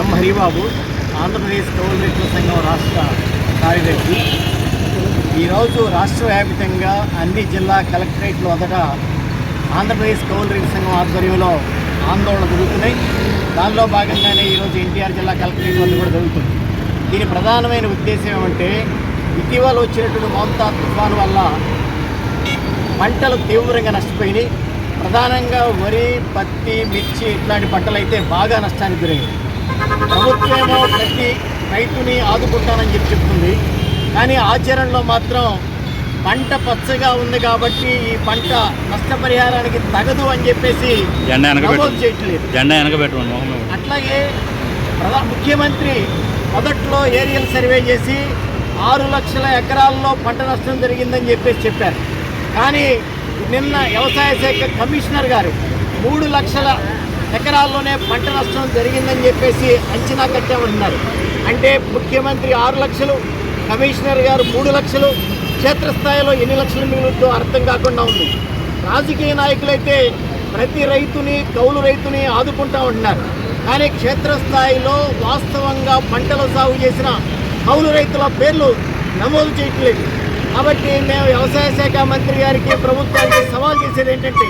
ఎం హరిబాబు ఆంధ్రప్రదేశ్ కౌలు రైతుల సంఘం రాష్ట్ర కార్యదర్శి. ఈరోజు రాష్ట్ర వ్యాప్తంగా అన్ని జిల్లా కలెక్టరేట్ల వదట ఆంధ్రప్రదేశ్ కౌలు రైతు సంఘం ఆధ్వర్యంలో ఆందోళన జరుగుతున్నాయి. దానిలో భాగంగానే ఈరోజు ఎన్టీఆర్ జిల్లా కలెక్టరేట్ వద్ద కూడా జరుగుతుంది. దీని ప్రధానమైన ఉద్దేశం ఏమంటే ఇటీవల వచ్చినటువంటి మమతా తుఫాను వల్ల పంటలు తీవ్రంగా నష్టపోయినాయి. ప్రధానంగా వరి పత్తి మిర్చి ఇట్లాంటి పంటలు అయితే బాగా నష్టానికి గురయ్యాయి. ప్రభుత్వమేమో ప్రతి రైతుని ఆదుకుంటానని చెప్పి చెప్తుంది. కానీ ఆచరణలో మాత్రం పంట పచ్చగా ఉంది కాబట్టి ఈ పంట నష్టపరిహారానికి తగదు అని చెప్పేసి. చేయట్లేదు. అట్లాగే ప్రధా ముఖ్యమంత్రి మొదట్లో ఏరియల్ సర్వే చేసి ఆరు లక్షల ఎకరాల్లో పంట నష్టం జరిగిందని చెప్పేసి చెప్పారు కానీ నిన్న వ్యవసాయ శాఖ కమిషనర్ గారు మూడు లక్షల ఎకరాల్లోనే పంట నష్టం జరిగిందని చెప్పేసి అంచనా కట్టామన్నారు అంటే ముఖ్యమంత్రి ఆరు లక్షలు కమిషనర్ గారు మూడు లక్షలు క్షేత్రస్థాయిలో ఎన్ని లక్షలు మిగులుతో అర్థం కాకుండా ఉంది. రాజకీయ నాయకులైతే ప్రతి రైతుని కౌలు రైతుని ఆదుకుంటా ఉంటున్నారు. కానీ క్షేత్రస్థాయిలో వాస్తవంగా పంటలు సాగు చేసిన కౌలు రైతుల పేర్లు నమోదు చేయట్లేదు. కాబట్టి మేము వ్యవసాయ శాఖ మంత్రి గారికి ప్రభుత్వానికి సవాల్ చేసేది ఏంటంటే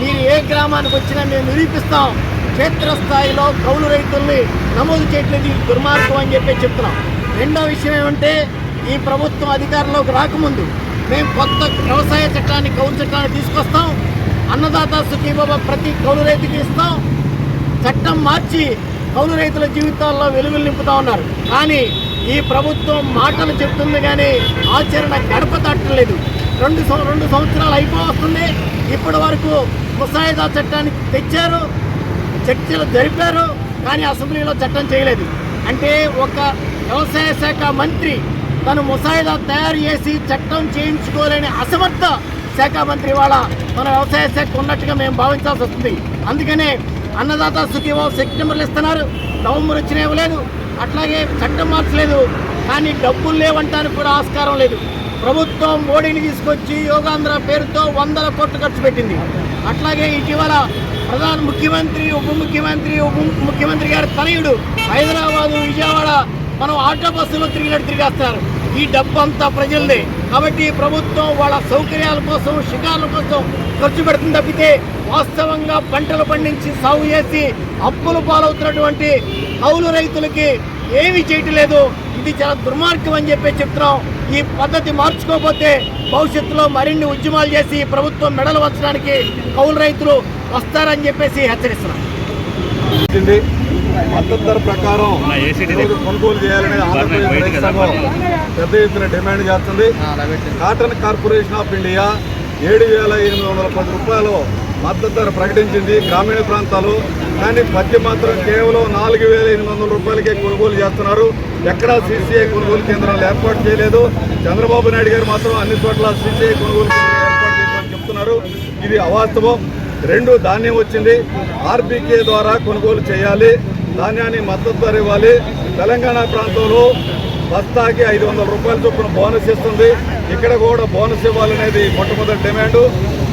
మీరు ఏ గ్రామానికి వచ్చినా మేము నిరూపిస్తాం క్షేత్రస్థాయిలో కౌలు రైతుల్ని నమోదు చేయట్లేదు దుర్మార్గం అని చెప్పి చెప్తున్నాం. రెండో విషయం ఏమంటే ఈ ప్రభుత్వం అధికారంలోకి రాకముందు మేము కొత్త వ్యవసాయ చట్టాన్ని కౌలు చట్టాన్ని తీసుకొస్తాం. అన్నదాత సుఖీబాబా ప్రతి కౌలు రైతుకి ఇస్తాం. చట్టం మార్చి కౌలు రైతుల జీవితాల్లో వెలుగులు నింపుతా ఉన్నారు. కానీ ఈ ప్రభుత్వం మాటలు చెప్తుంది కానీ ఆచరణ గడప తట్టలేదు రెండు రెండు సంవత్సరాలు అయిపోవస్తుంది. ఇప్పటి వరకు ముసాయిదా చట్టాన్ని తెచ్చారు చర్చలు జరిపారు కానీ అసెంబ్లీలో చట్టం చేయలేదు. అంటే ఒక వ్యవసాయ శాఖ మంత్రి తను ముసాయిదా తయారు చేసి చట్టం చేయించుకోలేని అసమర్థ శాఖ మంత్రి వాళ్ళ మన వ్యవసాయ శాఖ ఉన్నట్టుగా మేము భావించాల్సి వస్తుంది. అందుకనే అన్నదాత సుఖీభావ సెప్టెంబర్లు ఇస్తున్నారు. నవంబర్ వచ్చినా ఇవ్వలేదు. అట్లాగే చట్టం మార్చలేదు. కానీ డబ్బులు లేవంటానికి కూడా ఆస్కారం లేదు. ప్రభుత్వం మోడీని తీసుకొచ్చి యోగాంధ్ర పేరుతో వందల కోట్లు ఖర్చు పెట్టింది. అట్లాగే ఇటీవల ప్రధాన ముఖ్యమంత్రి ఉప ముఖ్యమంత్రి ఉప ముఖ్యమంత్రి గారి తనయుడు హైదరాబాదు విజయవాడ మనం ఆటో బస్సులో తిరిగినట్టు తిరిగేస్తారు. ఈ డబ్బు అంతా ప్రజలదే. కాబట్టి ప్రభుత్వం వాళ్ళ సౌకర్యాల కోసం షికార్ల కోసం ఖర్చు పెడుతుంది తప్పితే వాస్తవంగా పంటలు పండించి సాగు చేసి అప్పులు పాలవుతున్నటువంటి కౌలు రైతులకి ఏమీ చేయటం లేదు ఇది చాలా దుర్మార్గం అని చెప్పి చెప్తున్నాం. ఈ పద్ధతి మార్చుకోకపోతే భవిష్యత్తులో మరిన్ని ఉద్యమాలు చేసి ప్రభుత్వం మెడలు వంచడానికి కౌలు రైతులు వస్తారని చెప్పేసి హెచ్చరిస్తున్నాం. మద్దతు ధర ప్రకారం కొనుగోలు చేయాలని ఆంధ్రప్రదేశ్ సంఘం పెద్ద ఎత్తున డిమాండ్ చేస్తుంది. కాటన్ కార్పొరేషన్ ఆఫ్ ఇండియా ఏడు వేల ఎనిమిది వందల పది రూపాయలు మద్దతు ధర ప్రకటించింది. గ్రామీణ ప్రాంతాలు కానీ పత్తి మాత్రం కేవలం నాలుగు వేల ఎనిమిది వందల రూపాయలకే కొనుగోలు చేస్తున్నారు. ఎక్కడా సీసీఐ కొనుగోలు కేంద్రాలు ఏర్పాటు చేయలేదు. చంద్రబాబు నాయుడు గారు మాత్రం అన్ని చోట్ల సీసీఐ కొనుగోలు కేంద్రాలు ఏర్పాటు చేశామని చెప్తున్నారు. ఇది అవాస్తవం. రెండు ధాన్యం వచ్చింది. ఆర్బీకే ద్వారా కొనుగోలు చేయాలి. ధాన్యాన్ని మద్దతు ధర ఇవ్వాలి. తెలంగాణ ప్రాంతంలో బస్తాకి ఐదు వందల రూపాయల చొప్పున బోనస్ ఇస్తుంది. ఇక్కడ కూడా బోనస్ ఇవ్వాలనేది మొట్టమొదటి డిమాండ్.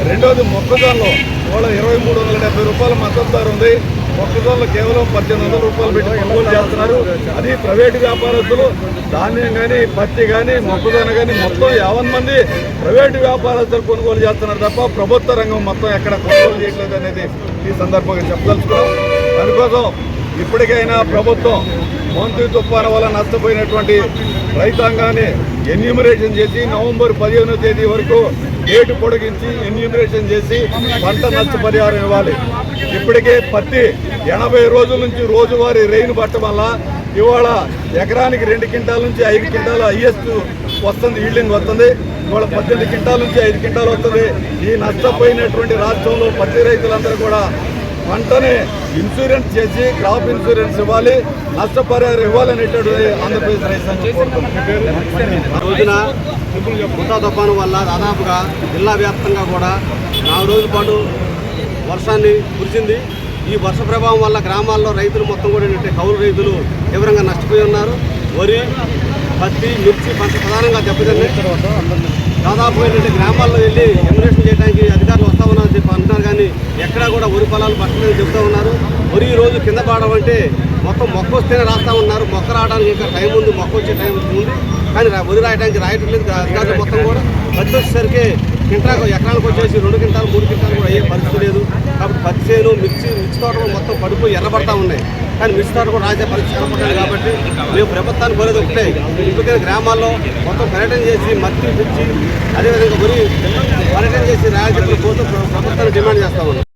రెండోది మొక్కజొన్నలో. ఇవాళ ఇరవై మూడు వందల డెబ్బై రూపాయల మద్దతు ధర ఉంది. మొక్కజొన్నలు కేవలం పద్దెనిమిది వందల రూపాయలు పెట్టి కొనుగోలు చేస్తున్నారు. అది ప్రైవేటు వ్యాపారస్తులు ధాన్యం కానీ పత్తి కానీ మొక్కజొన్న కానీ మొత్తం యావన్ మంది ప్రైవేటు వ్యాపారస్తులు కొనుగోలు చేస్తున్నారు తప్ప ప్రభుత్వ రంగం మొత్తం ఎక్కడ కొనుగోలు చేయట్లేదు అనేది ఈ సందర్భంగా చెప్పదలుచుకున్నాం. దానికోసం ఇప్పటికైనా ప్రభుత్వం మంత్రి తుఫాను వల్ల నష్టపోయినటువంటి రైతాంగాన్ని ఎన్యూమరేషన్ చేసి నవంబర్ పదిహేనో తేదీ వరకు డేటు పొడిగించి ఎన్యూమరేషన్ చేసి పంట నష్టపరిహారం ఇవ్వాలి. ఇప్పటికే పత్తి ఎనభై రోజుల నుంచి రోజువారీ రెయిన్ పట్టడం వల్ల ఇవాళ ఎకరానికి రెండు క్వింటాల నుంచి ఐదు క్వింటాల హైయెస్ట్ వస్తుంది ఈల్డింగ్ వస్తుంది. ఇవాళ పద్దెనిమిది క్వింటాల నుంచి ఐదు క్వింటాలు వస్తుంది. ఈ నష్టపోయినటువంటి రాష్ట్రంలో పత్తి రైతులందరూ కూడా పంటని ఇన్సూరెన్స్ చేసి క్రాప్ ఇన్సూరెన్స్ ఇవ్వాలి నష్టపరిహారం ఇవ్వాలనేటువంటిది ఆంధ్రప్రదేశ్ రైతాంగం రోజున ముఠా తుఫాను వల్ల దాదాపుగా జిల్లా వ్యాప్తంగా కూడా నాలుగు రోజుల పాటు వర్షాన్ని కురిసింది. ఈ వర్ష ప్రభావం వల్ల గ్రామాల్లో రైతులు మొత్తం కూడా ఏంటంటే కౌలు రైతులు తీవ్రంగా నష్టపోయి ఉన్నారు. వరి పత్తి మిర్చి పంట ప్రధానంగా దెబ్బతిన్నాయి. దాదాపు ఏంటంటే గ్రామాల్లో వెళ్ళి ఎమినేషన్ చేయడానికి అధికారులు వస్తా ఉన్నారని చెప్పి అంటున్నారు. కానీ ఎక్కడా కూడా వరి పొలాలు పట్టలేదని చెప్తా ఉన్నారు. వరి ఈ రోజు కింద పడడం అంటే మొత్తం మొక్క వస్తేనే రాస్తా ఉన్నారు. మొక్క రావడానికి ఇంకా టైం ఉంది మొక్క వచ్చే టైం ఉంది. కానీ వరి రాయడానికి రాయటం లేదు అధికారులు మొత్తం కూడా. వచ్చేసరికి కింటాకు ఎకరానికి వచ్చేసి రెండు క్వింటాలు మూడు క్వింటాలు కూడా అయ్యే పరిస్థితి లేదు. పత్తి చేను మిర్చి మిర్చి తోటలు మొత్తం పడిపోయి ఎర్రబడతా ఉన్నాయి. కానీ మిర్చి తోట కూడా రాజే పరిస్థితి కనపడలేదు కాబట్టి మేము ప్రభుత్వాన్ని కోరేది ఒకటే. ఇప్పటికే గ్రామాల్లో మొత్తం పర్యటన చేసి మత్తి మిర్చి అదేవిధంగా వరి పర్యటన చేసి రాయాల్సిన కోసం ప్రభుత్వాన్ని డిమాండ్ చేస్తా ఉన్నాం.